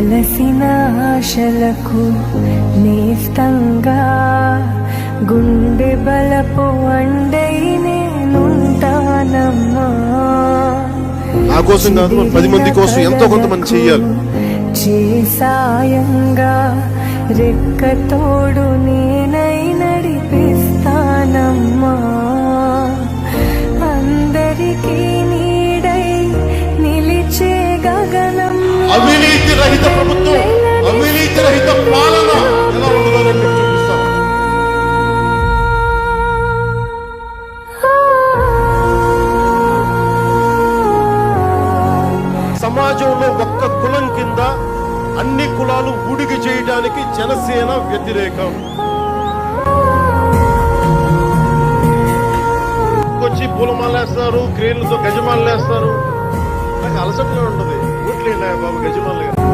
అలసిన ఆశలకు నేస్తంగా గుండె బలపు అండై నేనుంటానమ్మా. నా కోసం కాదు మన పది మంది కోసం ఎంతో చెయ్యాలి. చేసాయంగా నేనై నడిపిస్తానమ్మా. అందరికీ నీడై నిలిచే గగనం అవినీతి రహిత ప్రభుత్వం అవినీతి రహిత పాలన ఎలా ఉండదని మీకు సమాజంలో ఒక్క కులం కింద అన్ని కులాలు ఉడికి చేయడానికి జనసేన వ్యతిరేకం. వచ్చి పూలమాలేస్తారు క్రేన్లతో గజమాలు వేస్తారు. నాకు అలసటగా ఉంటుంది Clean, né? Vamos que é de maneira.